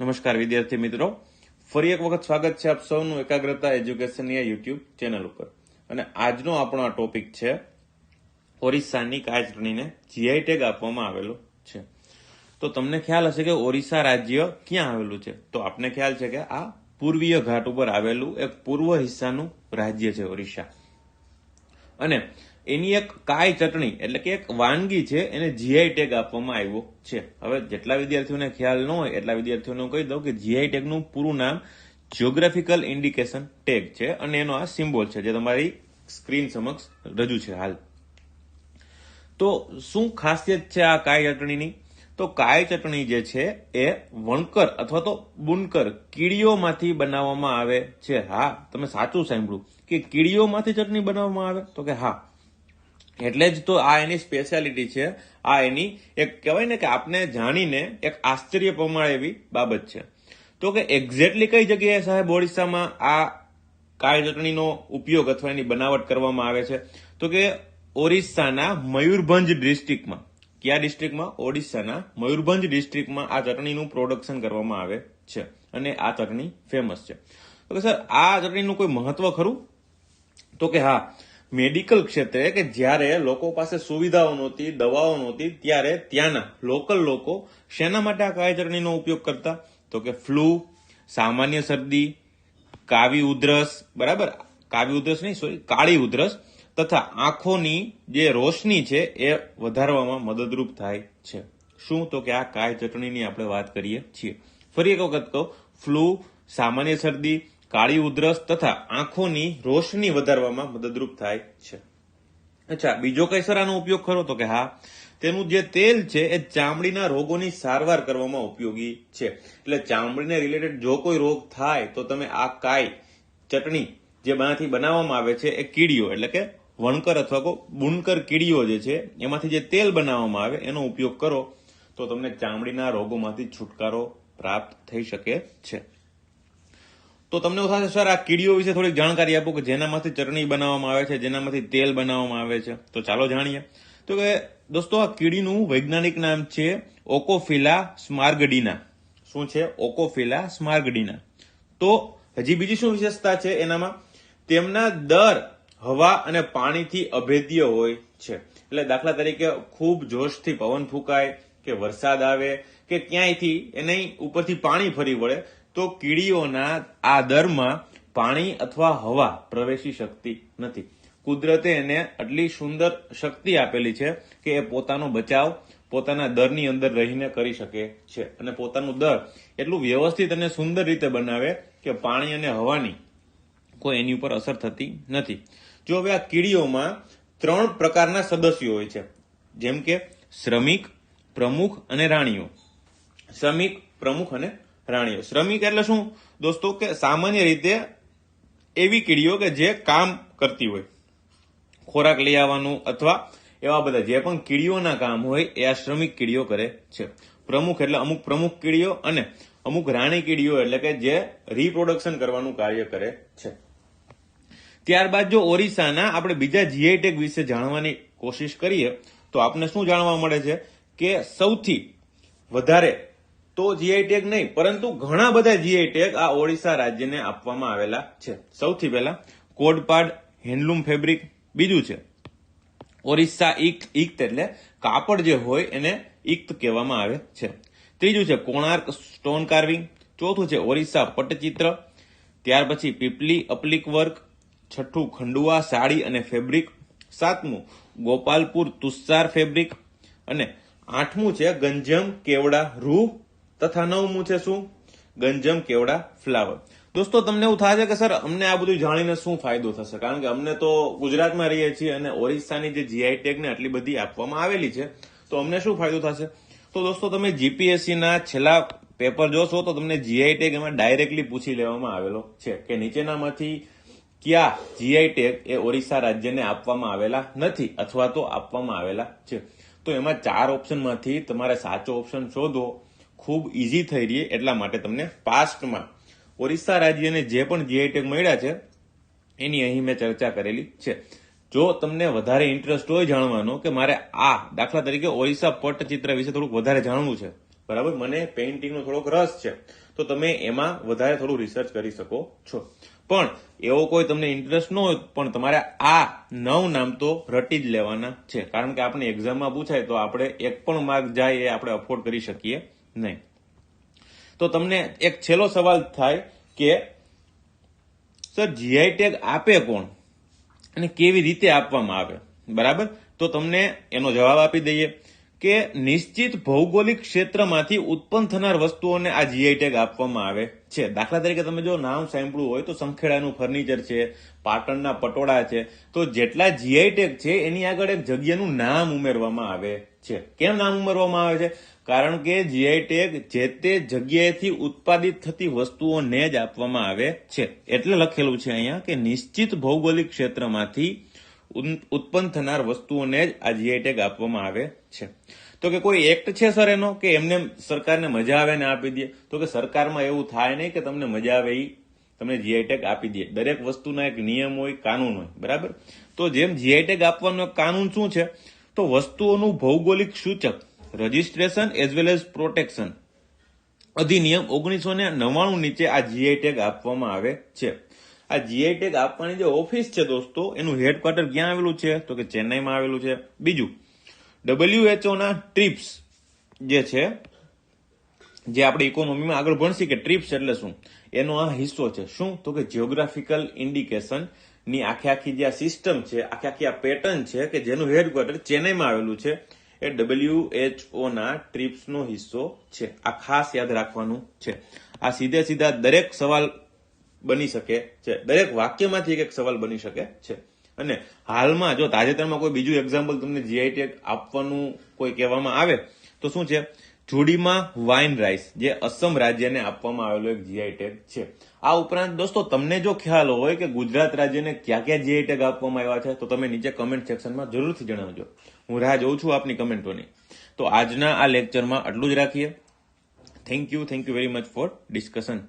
નમસ્કાર વિદ્યાર્થી મિત્રો. ફરી એક વખત સ્વાગત છે આપ સૌનું એકાગ્રતા એજ્યુકેશનની આ યુટ્યુબ ચેનલ ઉપર. અને આજનો આપણો આ ટોપિક છે ઓરિસ્સાની કાય જીઆઈ ટેગ આપવામાં આવેલો છે. તો તમને ખ્યાલ હશે કે ઓરિસ્સા રાજ્ય ક્યાં આવેલું છે? તો આપને ખ્યાલ છે કે આ પૂર્વીય ઘાટ ઉપર આવેલું એક પૂર્વ હિસ્સાનું રાજ્ય છે ઓરિસ્સા. અને એની એક કાય ચટણી, એટલે કે એક વાનગી છે, એને જીઆઈ ટેગ આપવામાં આવ્યો છે. હવે જેટલા વિદ્યાર્થીઓને ખ્યાલ ન હોય, એટલા વિદ્યાર્થીઓને કહી દઉં કે જીઆઈ ટેગનું પૂરું નામ જ્યોગ્રાફિકલ ઇન્ડિકેશન ટેગ છે, અને એનો આ સિમ્બોલ છે, જે તમારી સ્ક્રીન સમક્ષ રજૂ છે હાલ. તો શું ખાસિયત છે આ કાય ચટણીની? તો કાય ચટણી જે છે, એ વણકર અથવા તો બુનકર કીડીઓમાંથી બનાવવામાં આવે છે. હા, તમે સાચું સાંભળ્યું કે કીડીઓમાંથી ચટણી બનાવવામાં આવે? તો કે હા. એટલે જ તો આ એની સ્પેશિયાલિટી છે. આ એની એક કહેવાય ને કે આપને જાણીને એક આશ્ચર્ય પ્રમાણે એવી બાબત છે. તો કે એક્ઝેક્ટલી કઈ જગ્યાએ સાહેબ ઓડિશામાં આ કાળી ચટણીનો ઉપયોગ અથવા એની બનાવટ કરવામાં આવે છે? તો કે ઓરિસ્સાના મયુરભંજ ડિસ્ટ્રિક્ટમાં કયા ડિસ્ટ્રિક્ટમાં ઓડિશાના મયુરભંજ ડિસ્ટ્રિક્ટમાં આ ચટણીનું પ્રોડક્શન કરવામાં આવે છે અને આ ચટણી ફેમસ છે. તો કે સર, આ ચટણીનું કોઈ મહત્વ ખરું? તો કે હા મેડિકલ ક્ષેત્રે કે જ્યારે લોકો પાસે સુવિધાઓ નહોતી, દવાઓ નહોતી, ત્યારે ત્યાંના લોકલ લોકો શેના માટે આ કાળી ચટણીનો ઉપયોગ કરતા? તો કે ફ્લૂ, સામાન્ય શરદી, કાવી ઉધરસ, બરાબર? કાવી ઉધરસ નહીં, સોરી, કાળી ઉધરસ, તથા આંખોની જે રોશની છે એ વધારવામાં મદદરૂપ થાય છે. શું? તો કે આ કાળી ચટણીની આપણે વાત કરીએ છીએ. ફરી એક વખત કહું, ફ્લૂ, સામાન્ય શરદી કાળી ઉધરસ તથા આંખોની રોશની વધારવામાં મદદરૂપ થાય છે. અચ્છા, બીજો કૈસરાનો ઉપયોગ ખરો તો કે હા, તેનું જે તેલ છે એ ચામડીના રોગોની સારવાર કરવામાં ઉપયોગી છે. એટલે ચામડીને રિલેટેડ જો કોઈ રોગ થાય તો તમે આ કાય ચટણી જે બાથી બનાવવામાં આવે છે એ કીડીઓ, એટલે કે વણકર અથવા કો બુનકર કીડીઓ જે છે, એમાંથી જે તેલ બનાવવામાં આવે એનો ઉપયોગ કરો તો તમને ચામડીના રોગોમાંથી છુટકારો પ્રાપ્ત થઈ શકે છે. તો તમને એવું થશે, સર, આ કીડીઓ વિશે થોડીક જાણકારી આપો કે જેનામાંથી ચટણી બનાવવામાં આવે છે, જેનામાંથી તેલ બનાવવામાં આવે છે. તો ચાલો જાણીએ. તો કે, દોસ્તો, આ કીડીનું વૈજ્ઞાનિક નામ છે ઓકોફિલા સ્માર્ગડીના. શું છે? ઓકોફિલા સ્માર્ગડીના. તો હજી બીજી શું વિશેષતા છે એનામાં? તેમના દર હવા અને પાણીથી અભેદ્ય હોય છે. એટલે દાખલા તરીકે, ખૂબ જોશથી પવન ફૂંકાય, કે વરસાદ આવે, કે ક્યાંયથી એને ઉપરથી પાણી ફરી વળે તો કીડીઓના આ દરમાં પાણી અથવા હવા પ્રવેશી શકતી નથી. કુદરતે એને આટલી સુંદર શક્તિ આપેલી છે કે એ પોતાનો બચાવ પોતાના દરની અંદર રહીને કરી શકે છે અને પોતાનું દર એટલું વ્યવસ્થિત અને સુંદર રીતે બનાવે કે પાણી અને હવાની કોઈ એની ઉપર અસર થતી નથી. જો હવે આ કીડીઓમાં ત્રણ પ્રકારના સદસ્યો હોય છે, જેમ કે શ્રમિક, પ્રમુખ અને રાણીઓ. શ્રમિક, પ્રમુખ અને રાણીઓ. શ્રમિક એટલે શું? દોસ્તો કે સામાન્ય રીતે એવી કીડીઓ કે જે કામ કરતી હોય. ખોરાક લઈ આવવાનું અથવા એવા બધા જે પણ કીડીઓના કામ હોય એ આ શ્રમિક કીડીઓ કરે છે. પ્રમુખ એટલે અમુક પ્રમુખ કીડીઓ અને અમુક રાણી કીડીઓ એટલે કે જે રિપ્રોડક્શન કરવાનું કાર્ય કરે છે. ત્યારબાદ જો ઓરિસ્સાના આપણે બીજા જીઆઈ ટેગ વિશે જાણવાની કોશિશ કરીએ તો આપને શું જાણવા મળે છે? કે સૌથી વધારે તો જીઆઈ ટેગ નહીં, પરંતુ ઘણા બધા જીઆઈ ટેગ આ ઓડિશા રાજ્યને આપવામાં આવેલા છે. સૌથી પહેલા કોડપાડ હેન્ડલૂમ ફેબ્રિક, બીજું છે. ઓરિસ્સા ઇક ઇક્ત એટલે કાપડ જે હોય એને ઇક્ત કહેવામાં આવે છે. ત્રીજું છે કોણાર્ક સ્ટોન કાર્વિંગ, ચોથું છે ઓરિસ્સા પટ્ટચિત્ર ત્યાર પછી પીપલી અપલિક વર્ક, છઠ્ઠું ખંડુઆ સાડી અને ફેબ્રિક, સાતમું ગોપાલપુર તુષાર ફેબ્રિક અને આઠમું છે ગંજમ કેવડા રૂ તથા નવમું છે શું? ગંજમ, કેવડા, ફ્લાવર. દોસ્તો, તમને એવું થાય છે કે સર, અમને આ બધું જાણીને શું ફાયદો થશે? કારણ કે અમને તો ગુજરાતમાં રહીએ છીએ અને ઓરિસ્સાની જે જીઆઈ ટેગ ને આટલી બધી આપવામાં આવેલી છે, તો અમને શું ફાયદો થશે? તો દોસ્તો, તમે જીપીએસસી ના છેલ્લા પેપર જોશો, તો તમને જીઆઈ ટેગ એમાં ડાયરેક્ટલી પૂછી લેવામાં આવેલો છે કે નીચેનામાંથી કયા જીઆઈ ટેગ એ ઓરિસ્સા રાજ્યને આપવામાં આવેલા નથી અથવા તો આપવામાં આવેલા છે. તો એમાં ચાર ઓપ્શનમાંથી તમારે સાચો ઓપ્શન શોધો ખૂબ ઇઝી થઈ રહી એટલા માટે તમને પાસ્ટમાં ઓરિસ્સા રાજ્યને જે પણ જીઆઈ ટેગ મળ્યા છે, એની અહીં મેં ચર્ચા કરેલી છે. જો તમને વધારે ઇન્ટરેસ્ટ હોય જાણવાનો કે મારે આ દાખલા તરીકે ઓરિસ્સા પટ્ટચિત્ર વિશે થોડુંક વધારે જાણવું છે, બરાબર? મને પેઇન્ટિંગનો થોડોક રસ છે, તો તમે એમાં વધારે થોડું રિસર્ચ કરી શકો છો. પણ એવો કોઈ તમને ઇન્ટરેસ્ટ ન હોય, પણ તમારે આ નવ નામ તો રટી જ લેવાના છે. કારણ કે આપણે એક્ઝામમાં પૂછાય તો આપણે એક પણ માર્ક જાય એ આપણે અફોર્ડ કરી શકીએ. નહીં. તો તમને એક છેલ્લો સવાલ થાય કે, સર જીઆઈ ટેગ આપે કોણ? અને કેવી રીતે આપવામાં આવે? બરાબર? તો તમને એનો જવાબ આપી દઈએ કે, નિશ્ચિત ભૌગોલિક ક્ષેત્રમાંથી ઉત્પન્ન થનાર વસ્તુઓને આ જીઆઈ ટેગ આપવામાં આવે છે. દાખલા તરીકે તમે જો નામ સાંભળ્યું હોય તો સંખેડાનું ફર્નિચર છે, પાટણના પટોળા છે, તો જેટલા જીઆઈ ટેગ છે, એની આગળ એક જગ્યાનું નામ ઉમેરવામાં આવે છે. કેમ નામ ઉમેરવામાં આવે છે? કારણ કે જીઆઈ ટેગ જે તે જગ્યાએથી ઉત્પાદિત થતી વસ્તુઓને જ આપવામાં આવે છે. એટલે લખેલું છે અહીંયા કે નિશ્ચિત ભૌગોલિક ક્ષેત્રમાંથી ઉત્પન્ન થનાર વસ્તુઓને જ આ જીઆઈ ટેગ આપવામાં આવે છે. તો કે કોઈ એક્ટ છે સર એનો? કે એમને સરકારને મજા આવે ને આપી દે? તો કે સરકારમાં એવું થાય નહીં કે તમને મજા આવે એ તમને જીઆઈ ટેગ આપી દે. દરેક વસ્તુના એક નિયમ હોય, કાનૂન હોય. બરાબર? તો જેમ જીઆઈ ટેગ આપવાનો કાનૂન શું છે? તો વસ્તુઓનું ભૌગોલિક સૂચક registration as well as protection અધિનિયમ ઓગણીસો ને નવ્વાણું નીચે આ જીઆઈ ટેગ આપવામાં આવે છે. આ જીઆઈ ટેગ આપવાની જે ઓફિસ છે દોસ્તો, એનું હેડક્વાર્ટર ક્યાં આવેલું છે? તો કે ચેન્નાઈમાં આવેલું છે. બીજું ડબલ્યુએચઓ ના ટ્રીપ્સ જે છે, જે આપણે ઇકોનોમીમાં આગળ ભણશી કે ટ્રીપ્સ એટલે શું? એનો આ હિસ્સો છે. શું? તો કે જિયોગ્રાફિકલ ઇન્ડિકેશન ની આખી આખી જે આ સિસ્ટમ છે, આખી આખી આ પેટર્ન છે કે જેનું હેડક્વાર્ટર ચેન્નાઈમાં આવેલું છે, એ ડબલ્યુએચઓ ના ઓના ટ્રીપ્સનો હિસ્સો છે. આ ખાસ યાદ રાખવાનું છે. આ સીધે સીધા દરેક સવાલ બની શકે છે. દરેક વાક્યમાંથી એક એક સવાલ બની શકે છે. અને હાલમાં જો તાજેતરમાં કોઈ બીજું એક્ઝામ્પલ તમને જીઆઈટી આપવાનું કોઈ કહેવામાં આવે, તો શું છે? જોડીમાં વાઇન રાઈસ જે અસમ રાજ્યને આપવામાં આવેલો એક જીઆઈ ટેગ છે. આ ઉપરાંત દોસ્તો, તમને જો ખ્યાલ હોય કે ગુજરાત રાજ્યને ક્યાં ક્યાં જીઆઈ ટેગ આપવામાં આવ્યા છે, તો તમે નીચે કમેન્ટ સેક્શનમાં જરૂરથી જણાવજો. હું રાહ જોઉં છું આપની કમેન્ટોની તો આજના આ લેક્ચરમાં આટલું જ રાખીએ. Thank you thank you very much for discussion